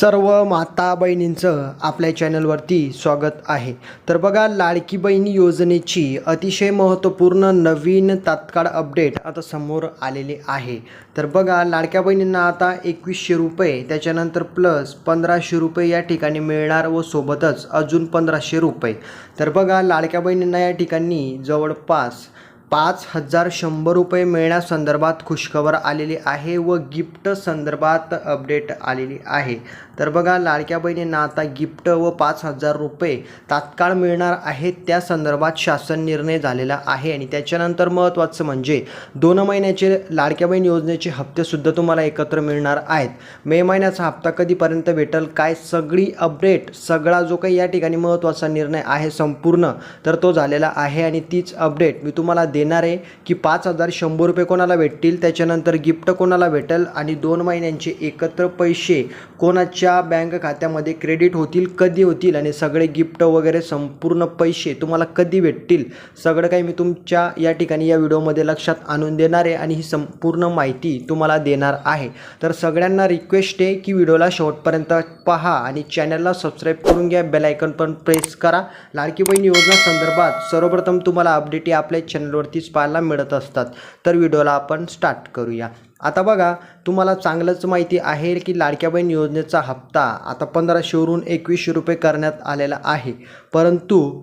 सर्व माता बहिणींचं आपल्या चॅनलवरती स्वागत आहे. तर बघा लाडकी बहिणी योजनेची अतिशय महत्त्वपूर्ण नवीन तात्काळ अपडेट आता समोर आलेले आहे. तर बघा लाडक्या बहिणींना आता एकवीसशे रुपये त्याच्यानंतर प्लस पंधराशे रुपये या ठिकाणी मिळणार व सोबतच अजून पंधराशे रुपये. तर बघा लाडक्या बहिणींना या ठिकाणी जवळपास पाच हजार शंभर रुपये मिळण्यासंदर्भात खुशखबर आलेली आहे व गिफ्ट संदर्भात अपडेट आलेली आहे. तर बघा लाडक्या बहिणींना आता गिफ्ट व पाच हजार रुपये तात्काळ मिळणार आहेत त्या संदर्भात शासन निर्णय झालेला आहे आणि त्याच्यानंतर महत्त्वाचं म्हणजे दोन महिन्याचे लाडक्या बहीण योजनेचे हप्तेसुद्धा तुम्हाला एकत्र मिळणार आहेत. मे महिन्याचा हप्ता कधीपर्यंत भेटेल काय सगळी अपडेट सगळा जो काही या ठिकाणी महत्त्वाचा निर्णय आहे संपूर्ण तर तो झालेला आहे आणि तीच अपडेट मी तुम्हाला देणार आहे की पाच हजार शंभर रुपये कोणाला भेटतील त्याच्यानंतर गिफ्ट कोणाला भेटेल आणि दोन महिन्यांचे एकत्र पैसे कोणाच्या बँक खात्यामध्ये क्रेडिट होतील कधी होतील आणि सगळे गिफ्ट वगैरे संपूर्ण पैसे तुम्हाला कधी भेटतील सगळं काही मी तुमच्या या ठिकाणी या व्हिडिओमध्ये लक्षात आणून देणार आहे आणि ही संपूर्ण माहिती तुम्हाला देणार आहे. तर सगळ्यांना रिक्वेस्ट आहे की व्हिडिओला शेवटपर्यंत पहा आणि चॅनलला सबस्क्राईब करून घ्या बेलायकन पण प्रेस करा. लाडकी बहीण योजना संदर्भात सर्वप्रथम तुम्हाला अपडेट आपल्या आपल्या चॅनलवरतीच पाहायला मिळत असतात. तर व्हिडिओला आपण स्टार्ट करूया. आता बघा तुम्हाला चांगलंच माहिती आहे की लाडक्या बहीण योजनेचा हप्ता आता पंधराशेवरून एकवीसशे रुपये करण्यात आलेला आहे. परंतु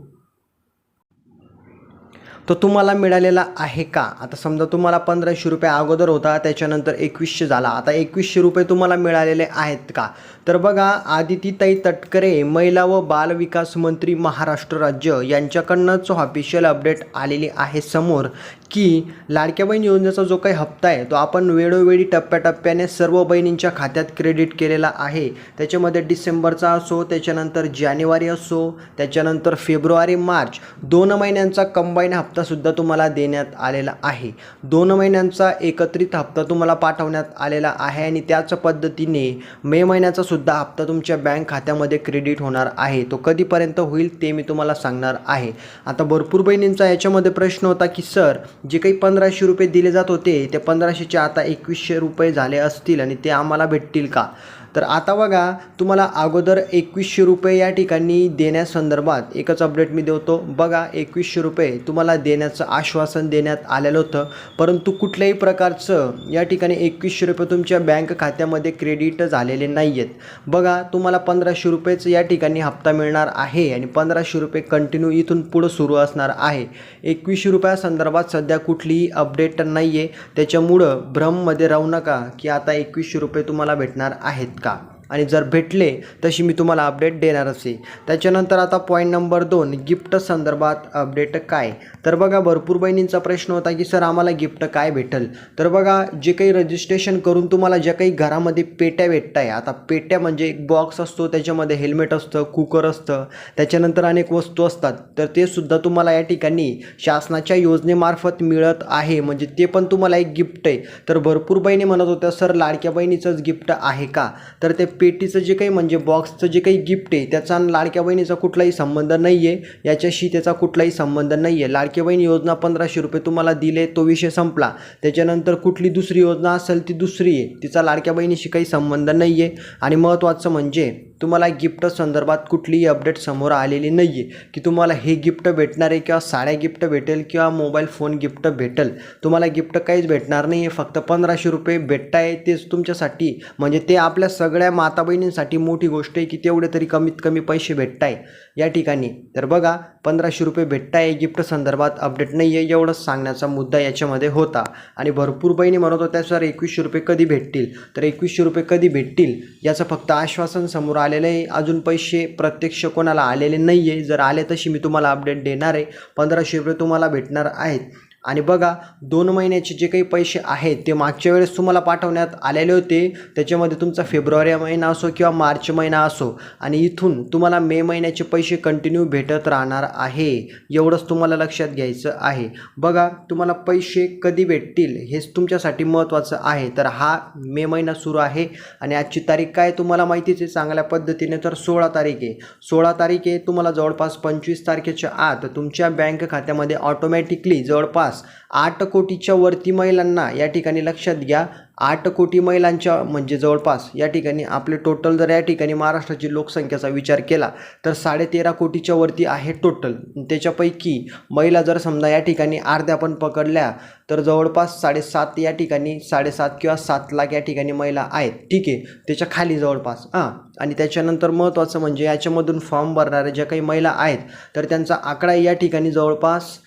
तो तुम्हाला मिळालेला आहे का? आता समजा तुम्हाला पंधराशे रुपये अगोदर होता त्याच्यानंतर एकवीसशे झाला. आता एकवीसशे रुपये तुम्हाला मिळालेले आहेत का? तर बघा आदितीताई तटकरे महिला व बाल विकास मंत्री महाराष्ट्र राज्य यांच्याकडनंच ऑफिशियल अपडेट आलेली आहे समोर की लाडक्या बहीण योजनेचा जो काही हप्ता आहे तो आपण वेळोवेळी टप्प्याटप्प्याने सर्व बहिणींच्या खात्यात क्रेडिट केलेला आहे. त्याच्यामध्ये डिसेंबरचा असो त्याच्यानंतर जानेवारी असो त्याच्यानंतर फेब्रुवारी मार्च दोन महिन्यांचा कंबाईन हप्ता हप्तासुद्धा तुम्हाला देण्यात आलेला आहे. दोन महिन्यांचा एकत्रित हप्ता तुम्हाला पाठवण्यात आलेला आहे आणि त्याच पद्धतीने मे महिन्याचा सुद्धा हप्ता तुमच्या बँक खात्यामध्ये क्रेडिट होणार आहे. तो कधीपर्यंत होईल ते मी तुम्हाला सांगणार आहे. आता भरपूर बहिणींचा याच्यामध्ये प्रश्न होता की सर जे काही पंधराशे रुपये दिले जात होते ते पंधराशेचे आता एकवीसशे रुपये झाले असतील आणि ते आम्हाला भेटतील का? तर आता बघा तुम्हाला अगोदर एकवीसशे रुपये या ठिकाणी देण्यासंदर्भात एकच अपडेट मी देतो. बघा एकवीसशे रुपये तुम्हाला देण्याचं आश्वासन देण्यात आलेलं होतं. परंतु कुठल्याही प्रकारचं या ठिकाणी एकवीसशे रुपये तुमच्या बँक खात्यामध्ये क्रेडिट झालेले नाही आहेत बघा तुम्हाला पंधराशे रुपयेच या ठिकाणी हप्ता मिळणार आहे आणि पंधराशे रुपये कंटिन्यू इथून पुढं सुरू असणार आहे. एकवीसशे रुपयासंदर्भात सध्या कुठलीही अपडेट नाही आहे त्याच्यामुळं भ्रममध्ये राहू नका की आता एकवीसशे रुपये तुम्हाला भेटणार आहेत. का आणि जर भेटले तशी मी तुम्हाला अपडेट देणारच आहे. त्याच्यानंतर आता पॉईंट नंबर दोन गिफ्ट संदर्भात अपडेट काय? तर बघा भरपूर बहिणींचा प्रश्न होता की सर आम्हाला गिफ्ट काय भेटेल? तर बघा जे काही रजिस्ट्रेशन करून तुम्हाला ज्या काही घरामध्ये पेट्या भेटत आहे आता पेट्या म्हणजे एक बॉक्स असतो त्याच्यामध्ये हेल्मेट असतं कुकर असतं त्याच्यानंतर अनेक वस्तू असतात. तर ते सुद्धा तुम्हाला या ठिकाणी शासनाच्या योजनेमार्फत मिळत आहे. म्हणजे ते पण तुम्हाला एक गिफ्ट आहे. तर भरपूर बहिणी म्हणत होत्या सर लाडक्या बहिणीचंच गिफ्ट आहे का? तर ते पेटीचं जे काही म्हणजे बॉक्सचं जे काही गिफ्ट आहे त्याचा आणि लाडक्या बहिणीचा कुठलाही संबंध नाही आहे याच्याशी त्याचा कुठलाही संबंध नाही आहे लाडक्या बहीण योजना पंधराशे रुपये तुम्हाला दिले तो विषय संपला. त्याच्यानंतर कुठली दुसरी योजना असेल ती दुसरी आहे. तिचा लाडक्या बहिणीशी काही संबंध नाही आहे आणि महत्त्वाचं म्हणजे तुम्हाला गिफ्ट संदर्भात कुठलीही अपडेट समोर आलेली नाही आहे की तुम्हाला हे गिफ्ट भेटणार आहे किंवा साड्या गिफ्ट भेटेल किंवा मोबाईल फोन गिफ्ट भेटेल. तुम्हाला गिफ्ट काहीच भेटणार नाही आहे फक्त पंधराशे रुपये भेटताय तेच तुमच्यासाठी. म्हणजे ते आपल्या सगळ्या माता बहिणींसाठी मोठी गोष्ट आहे की तेवढे तरी कमीत कमी पैसे भेटताय. या ठिकाणी. तर बघा पंधराशे रुपये भेटताय गिफ्ट संदर्भात अपडेट नाही आहे एवढंच सांगण्याचा मुद्दा याच्यामध्ये होता. आणि भरपूर बहिणी म्हणत होत्या सर एकवीसशे रुपये कधी भेटतील? तर एकवीसशे रुपये कधी भेटतील याचं फक्त आश्वासन समोर आलेलं आहे अजून पैसे प्रत्यक्ष कोणाला आलेले नाही आहे जर आले तशी मी तुम्हाला अपडेट देणार आहे. पंधराशे रुपये तुम्हाला भेटणार आहेत. आणि बघा दोन महिन्याचे जे काही पैसे आहेत ते मागच्या वेळेस तुम्हाला पाठवण्यात आलेले होते. त्याच्यामध्ये तुमचा फेब्रुवारी महिना असो किंवा मार्च महिना असो आणि इथून तुम्हाला मे महिन्याचे पैसे कंटिन्यू भेटत राहणार आहे. एवढंच तुम्हाला लक्षात घ्यायचं आहे. बघा तुम्हाला पैसे कधी भेटतील हेच तुमच्यासाठी महत्त्वाचं आहे. तर हा मे महिना सुरू आहे आणि आजची तारीख काय तुम्हाला माहितीच आहे. चांगल्या पद्धतीने तर सोळा तारीख आहे. सोळा तारीख आहे तुम्हाला जवळपास पंचवीस तारखेच्या आत तुमच्या बँक खात्यामध्ये ऑटोमॅटिकली जवळपास जवळपास आठ कोटीच्या वरती महिलांना या ठिकाणी लक्षात घ्या. आठ कोटी महिलांच्या म्हणजे जवळपास या ठिकाणी आपले टोटल जर या ठिकाणी महाराष्ट्राची लोकसंख्येचा विचार केला तर साडेतेरा कोटीच्या वरती आहे टोटल त्याच्यापैकी महिला जर समजा या ठिकाणी अर्ध्या पण पकडल्या तर जवळपास साडेसात या ठिकाणी साडेसात किंवा सात लाख या ठिकाणी महिला आहेत. ठीक आहे त्याच्याखाली जवळपास. हां आणि त्याच्यानंतर महत्त्वाचं म्हणजे याच्यामधून फॉर्म भरणाऱ्या ज्या काही महिला आहेत तर त्यांचा आकडा या ठिकाणी जवळपास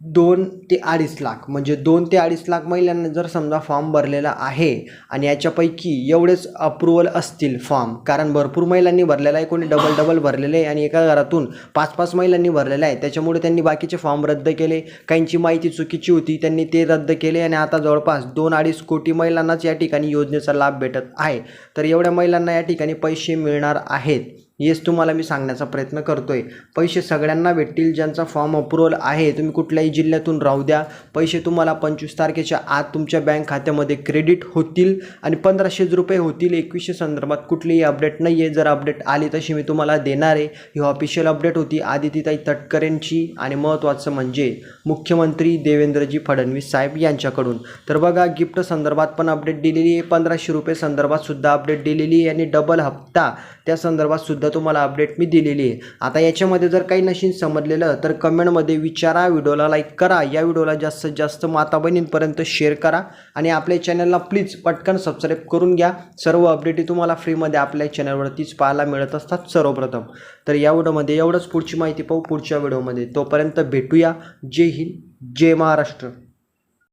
दोन ते अडीच लाख. म्हणजे दोन ते अडीच लाख महिलांना जर समजा फॉर्म भरलेला आहे आणि याच्यापैकी एवढेच अप्रुवल असतील फॉर्म कारण भरपूर महिलांनी भरलेला आहे कोणी डबल डबल भरलेले आहे आणि एका घरातून पाच पाच महिलांनी भरलेला आहे. त्याच्यामुळे त्यांनी बाकीचे फॉर्म रद्द केले काहींची माहिती चुकीची होती त्यांनी ते रद्द केले आणि आता जवळपास दोन अडीच कोटी महिलांनाच या ठिकाणी योजनेचा लाभ भेटत आहे. तर एवढ्या महिलांना या ठिकाणी पैसे मिळणार आहेत. हेच तुम्हाला मी सांगण्याचा प्रयत्न करतो आहे पैसे सगळ्यांना भेटतील ज्यांचा फॉर्म अप्रुव्हल आहे तुम्ही कुठल्याही जिल्ह्यातून राहू द्या. पैसे तुम्हाला पंचवीस तारखेच्या आत तुमच्या बँक खात्यामध्ये क्रेडिट होतील आणि पंधराशेच रुपये होतील. एकवीसशे संदर्भात कुठलीही अपडेट नाही आहे जर अपडेट आली तशी मी तुम्हाला देणार आहे. ही ऑफिशियल अपडेट होती. आदितीताई तटकरेंची आणि महत्त्वाचं म्हणजे मुख्यमंत्री देवेंद्रजी फडणवीस साहेब यांच्याकडून. तर बघा गिफ्ट संदर्भात पण अपडेट दिलेली आहे. पंधराशे रुपये संदर्भात सुद्धा अपडेट दिलेली आहे. आणि डबल हप्ता त्या संदर्भात सुद्धा तुम्हाला अपडेट मी दिलेली आहे. आता याच्यामध्ये जर काही नशीन समजलेलं तर कमेंटमध्ये विचारा व्हिडिओला लाईक करा या व्हिडिओला जास्तीत जास्त माता बहिणींपर्यंत शेअर करा आणि आपल्या चॅनलला प्लीज पटकन सबस्क्राईब करून घ्या. सर्व अपडेटी तुम्हाला फ्रीमध्ये आपल्या चॅनलवरतीच पाहायला मिळत असतात सर्वप्रथम. तर या व्हिडिओमध्ये एवढंच पुढची माहिती पाहू पुढच्या व्हिडिओमध्ये तोपर्यंत भेटूया. जय हिंद जय महाराष्ट्र.